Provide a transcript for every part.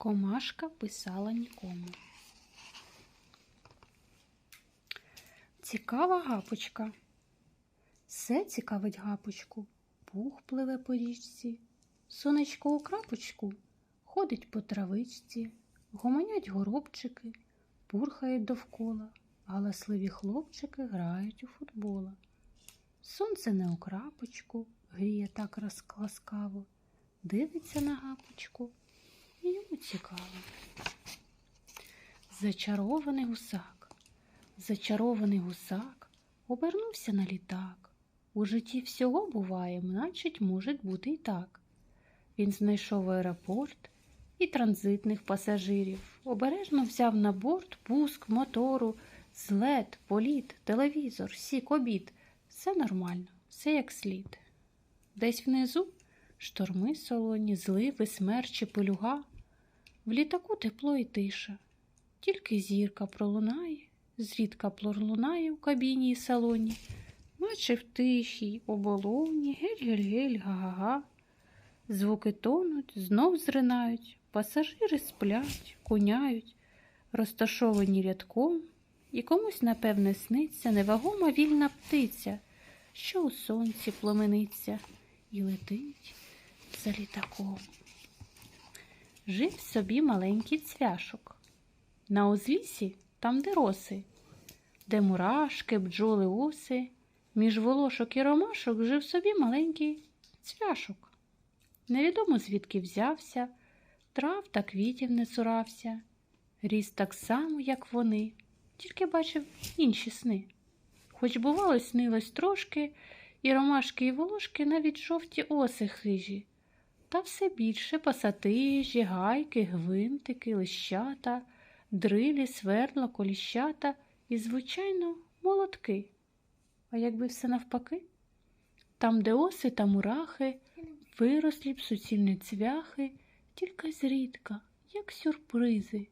Комашка писала нікому. Цікава гапочка. Все цікавить гапочку. Пух пливе по річці, сонечко у крапочку ходить по травичці, гомонять горобчики, пурхають довкола, галасливі хлопчики грають у футбола. Сонце не у крапочку, гріє так розкласкаво, дивиться на гапочку, йому цікаво. Зачарований гусак, зачарований гусак обернувся на літак. У житті всього буває, значить, може бути і так. Він знайшов аеропорт і транзитних пасажирів, обережно взяв на борт пуск мотору, злет, політ, телевізор, сік, обід. Все нормально, все як слід. Десь внизу шторми солоні, зливи, смерчі, пилюга. В літаку тепло і тиша. Тільки зірка пролунає, зрідка пролунає в кабіні і салоні, наче в тишій оболоні, гель-гель-гель, га-га-га. Звуки тонуть, знов зринають, пасажири сплять, куняють, розташовані рядком, і комусь, напевне, сниться невагома вільна птиця, що у сонці пломениться і летить за літаком. Жив собі маленький цвяшок. На узлісі, там, де роси, де мурашки, бджоли, оси, між волошок і ромашок жив собі маленький цвяшок. Невідомо звідки взявся, трав та квітів не цурався, ріс так само, як вони, тільки бачив інші сни. Хоч, бувало, снилось трошки, і ромашки, і волошки навіть жовті оси хижі, та все більше пасатижі, гайки, гвинтики, лищата, дрилі, свердла, коліщата і, звичайно, молотки. А якби все навпаки? Там, де оси та мурахи, вирослі б суцільні цвяхи, тільки зрідка, як сюрпризи,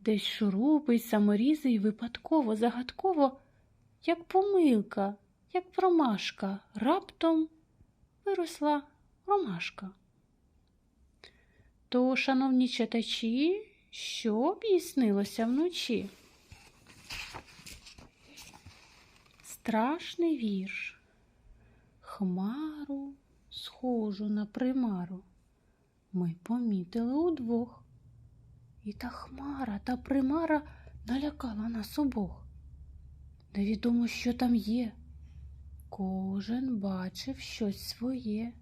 десь шуруби й саморізи й випадково, загадково, як помилка, як промашка, раптом виросла ромашка. То, шановні читачі, що б їй снилося вночі? Страшний вірш. Хмару схожу на примару. Ми помітили удвох. І та хмара, та примара налякала нас обох. Невідомо, що там є. Кожен бачив щось своє.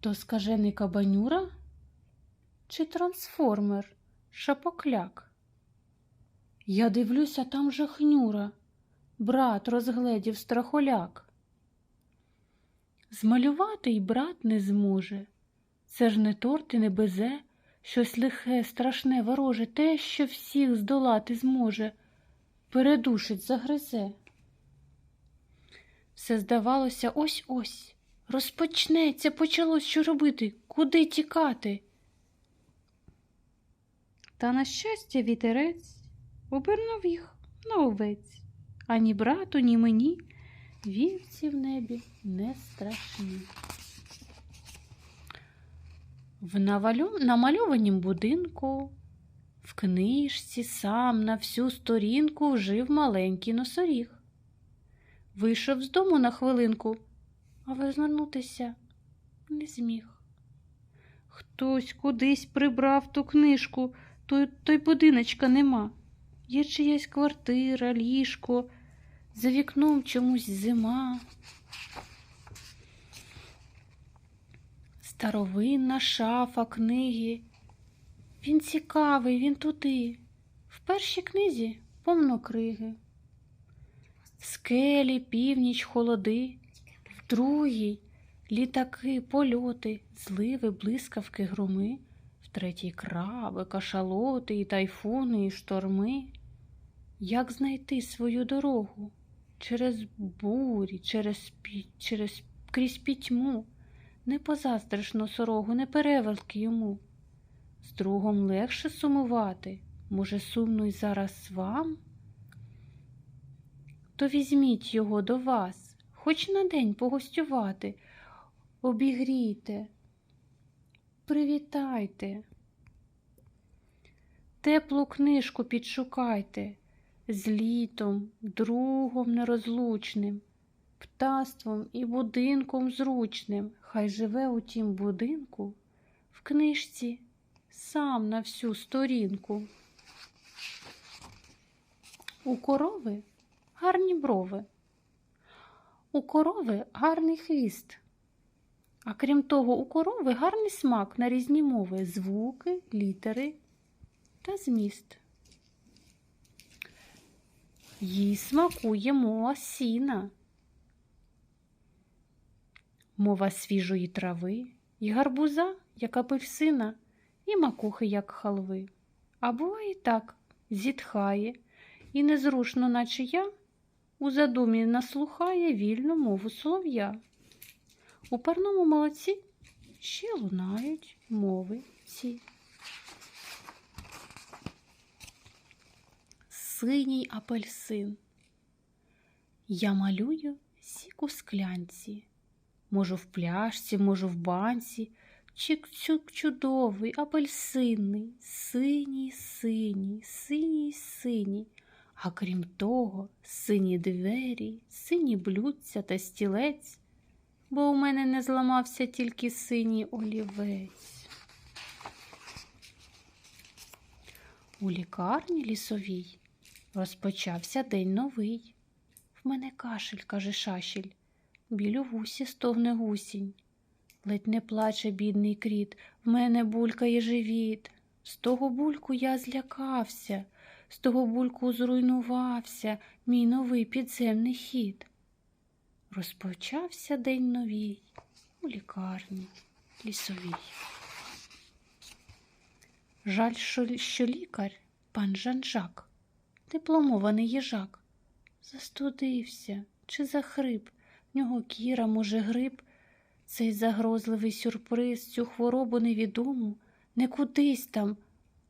То скажений кабанюра чи трансформер, шапокляк? Я дивлюся, там жахнюра, брат розгледів страхоляк. Змалювати й брат не зможе. Це ж не торт і не безе, щось лихе, страшне, вороже, те, що всіх здолати зможе, передушить, загризе. Все здавалося, ось ось. Розпочнеться, почалось що робити, куди тікати. Та, на щастя, вітерець обернув їх на овець, ані брату, ні мені вівці в небі не страшні. В навалю... намальованім будинку, в книжці сам на всю сторінку жив маленький носоріг. Вийшов з дому на хвилинку, а вернутися не зміг. Хтось кудись прибрав ту книжку, той, той будиночка нема. Є чиясь квартира, ліжко, за вікном чомусь зима. Старовинна шафа книги. Він цікавий, він туди. В першій книзі повно криги. Скелі, північ, холоди, в другій літаки, польоти, зливи, блискавки, громи, третій краби, кашалоти, і тайфуни, і шторми. Як знайти свою дорогу через бурі, через, пі... через крізь пітьму? Не позаздриш носорогу, не перевелки йому. З другом легше сумувати, може, сумно й зараз вам? То візьміть його до вас, хоч на день погостювати, обігрійте, привітайте. теплу книжку підшукайте, з літом, другом нерозлучним, птаством і будинком зручним. Хай живе у тім будинку, в книжці сам на всю сторінку. У корови гарні брови, у корови гарний хвіст. А крім того, у корови гарний смак на різні мови, звуки, літери та зміст. Їй смакує мова сіна, мова свіжої трави, і гарбуза, як апельсина, і макухи, як халви. А буває так, зітхає, і незрушно, наче я, у задумі наслухає вільну мову солов'я. У парному молоці ще лунають мови ці. Синій апельсин. Я малюю сік у склянці. Можу в пляшці, можу в банці. Чик-чук чудовий, апельсинний, синій, синій, синій, синій. А крім того, сині двері, сині блюдця та стілець, бо у мене не зламався тільки синій олівець. У лікарні лісовій розпочався день новий. В мене кашель, каже шашель, біль у вусі стогне гусінь. Ледь не плаче бідний кріт, в мене булькає живіт. З того бульку я злякався, з того бульку зруйнувався мій новий підземний хід. Розпочався день новій у лікарні лісовій. Жаль, що, лікар, пан Жанжак, дипломований їжак, застудився чи захрип, в нього кіра, може, грип. Цей загрозливий сюрприз, цю хворобу невідому, не кудись там,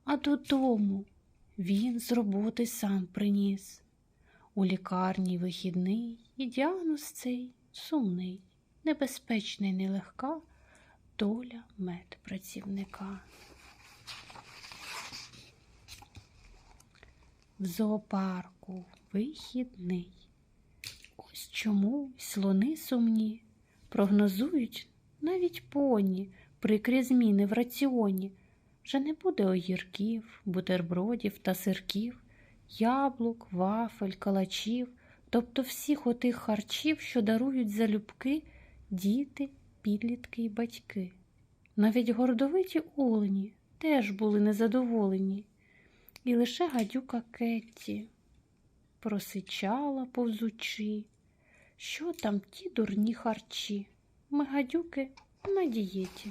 а додому. Він з роботи сам приніс. У лікарні вихідний і діагноз цей сумний, небезпечний, нелегка доля медпрацівника. В зоопарку вихідний. Ось чому слони сумні прогнозують навіть поні прикрі зміни в раціоні. Вже не буде огірків, бутербродів та сирків, яблук, вафель, калачів, тобто всіх отих харчів, що дарують залюбки діти, підлітки й батьки. Навіть гордовиті олені теж були незадоволені, і лише гадюка Кетті просичала повзучи, що там ті дурні харчі. Ми гадюки на дієті.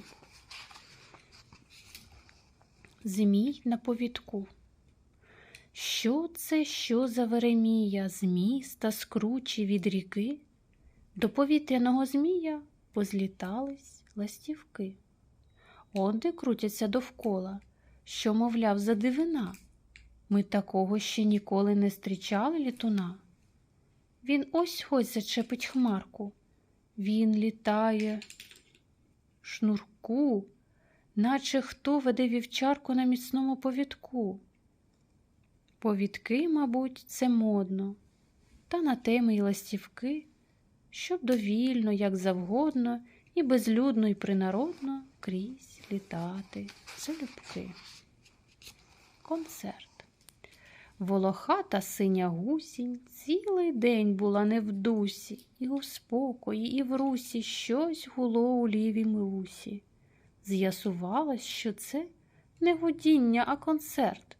Змій на повідку. Що це, що за Веремія з міста, з кручі від ріки? До повітряного змія позлітались ластівки. Онди крутяться довкола, що, мовляв, за дивина. Ми такого ще ніколи не зустрічали літуна. Він ось ось зачепить хмарку. Він літає шнурку, наче хто веде вівчарку на міцному повідку. Повідки, мабуть, це модно, та на теми й ластівки, щоб довільно, як завгодно, і безлюдно, і принародно крізь літати залюбки. Концерт. Волохата синя гусінь цілий день була не в дусі, і у спокої, і в русі щось гуло у лівій милусі. З'ясувалось, що це не гудіння, а концерт.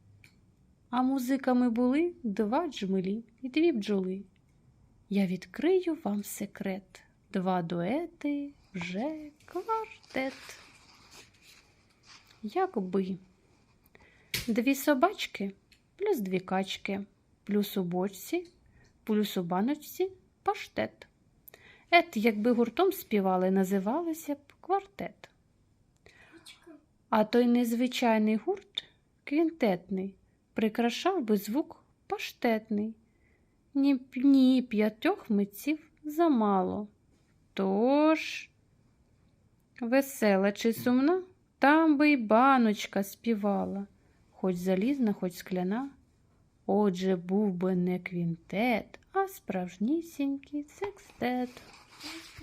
А музиками були два джмелі і дві бджоли. Я відкрию вам секрет. Два дуети вже квартет. Якби дві собачки плюс дві качки, плюс у бочці, плюс у баночці паштет. Ет, якби гуртом співали, називалося б квартет. А той незвичайний гурт квінтетний, прикрашав би звук паштетний. Ні, ні п'ятьох митців замало. Тож, весела чи сумна, там би й баночка співала хоч залізна, хоч скляна. Отже, був би не квінтет, а справжнісінький секстет.